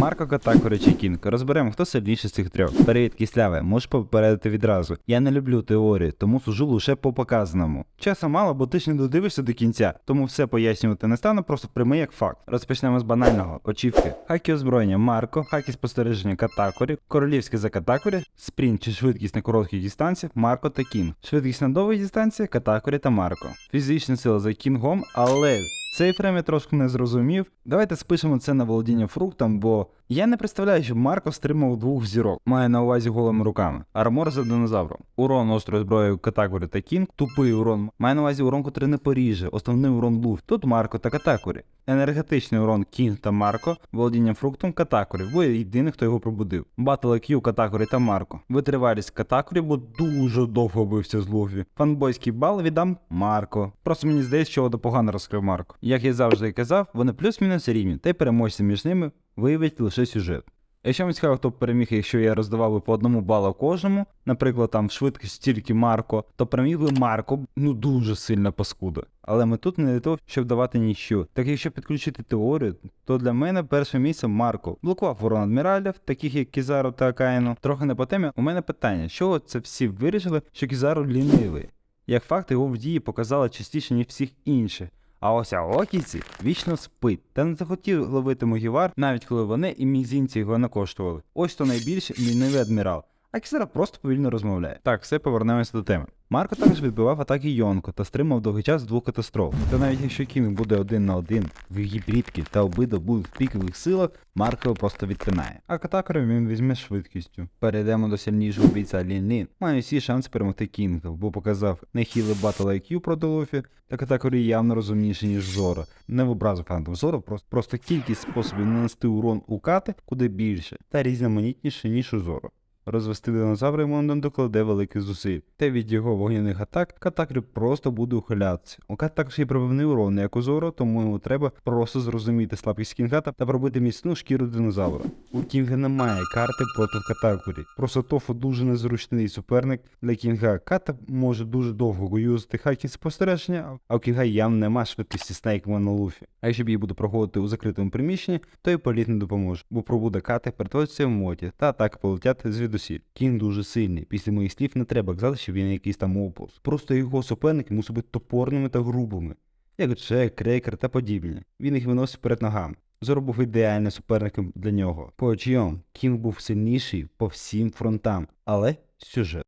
Марко Катакури чи Кінг. Розберемо, хто сильніший з цих трьох. Привіт, кисляве, можеш попередити відразу. Я не люблю теорії, тому сужу лише по показаному. Часу мало, бо ти ж не додивишся до кінця, тому все пояснювати не стану, просто прийми як факт. Розпочнемо з банального очівки. Хакі озброєння Марко, хакі спостереження Катакурі, королівське за Катакурі, спринт чи швидкість на коротких дистанціях Марко та Кінг. Швидкість на довгій дистанції Катакурі та Марко. Фізична сила за Кінгом, але цей фрейм я трошки не зрозумів. Давайте спишемо це на володіння фруктом, бо я не представляю, щоб Марко стримав двох зірок. Має на увазі голими руками. Армор за динозавром. Урон острою зброєю Катакурі та Кінг. Тупий урон. Має на увазі урон, котрий не поріже. Основний урон Луф. Тут Марко та Катакурі. Енергетичний урон Кінг та Марко. Володіння фруктом Катакурі. Ви єдиний, хто його пробудив. Батл IQ Катакурі та Марко. Витривалість Катакурі, бо дуже довго бився з Луфі. Фанбойський бал віддам Марко. Просто мені здається, що Ода погано розкрив Марко. Як я завжди казав, вони плюс-мінус рівні, та й переможці між ними виявить лише сюжет. Якщо вам цікаво, хто переміг, якщо я роздавав би по одному балу кожному, наприклад, там в швидкість тільки Марко, то переміг би Марко, ну дуже сильно паскуда. Але ми тут не для того, щоб давати ніщо. Так якщо підключити теорію, то для мене перше місце Марко. Блокував ворон адміралів, таких як Кізару та Акаїну. Трохи не по темі. У мене питання, що це всі вирішили, що Кізару лінивий? Як факт, його в дії показали частіше, ніж всіх інших. А ось Аокіці вічно спить та не захотів ловити Могівар, навіть коли вони і мізінці його накоштували. Ось то найбільше мінивий адмірал. А Кісера просто повільно розмовляє. Так, все повернемося до теми. Марко також відбивав атаки Йонко та стримав довгий час двох катастроф. Та навіть якщо Кінг буде один на один в гібридки та обидва будуть в пікових силах, Марко його просто відпинає. А катакером він візьме швидкістю. Перейдемо до сильнішого бійця Лін Лін. Має всі шанси перемогти Кінга, бо показав нехілий батл IQ проти Луфі, та катакері явно розумніший, ніж Зора. Не в образу фантом просто, просто кількість способів нанести урон у кати куди більше та різноманітніше, ніж у Зоро. Розвести динозавра не докладе великих зусиль, та від його вогняних атак Катакрі просто буде ухилятися. У Кат також є пробивний урон, як у Зоро, тому йому треба просто зрозуміти слабкість кінга та пробити міцну шкіру динозавра. У Кінга немає карти проти Катакурі. Просто Тофу дуже незручний суперник для Кінга. Ката може дуже довго юзати хакі спостереження, а у Кінга явно нема швидкості снейкма на луфі. А якщо б її буде проходити у закритому приміщенні, то і політ не допоможе, бо пробуда кати перетвориться в моті, та атаки полетять звідусіль. Кін дуже сильний. Після моїх слів не треба казати, що він якийсь там опус. Просто його суперники мусять бути топорними та грубими, як Джек, Крейкер та подібні. Він їх виносить перед ногами. Зоро був ідеальним суперником для нього. По очіям, Кінг був сильніший по всім фронтам, але сюжет.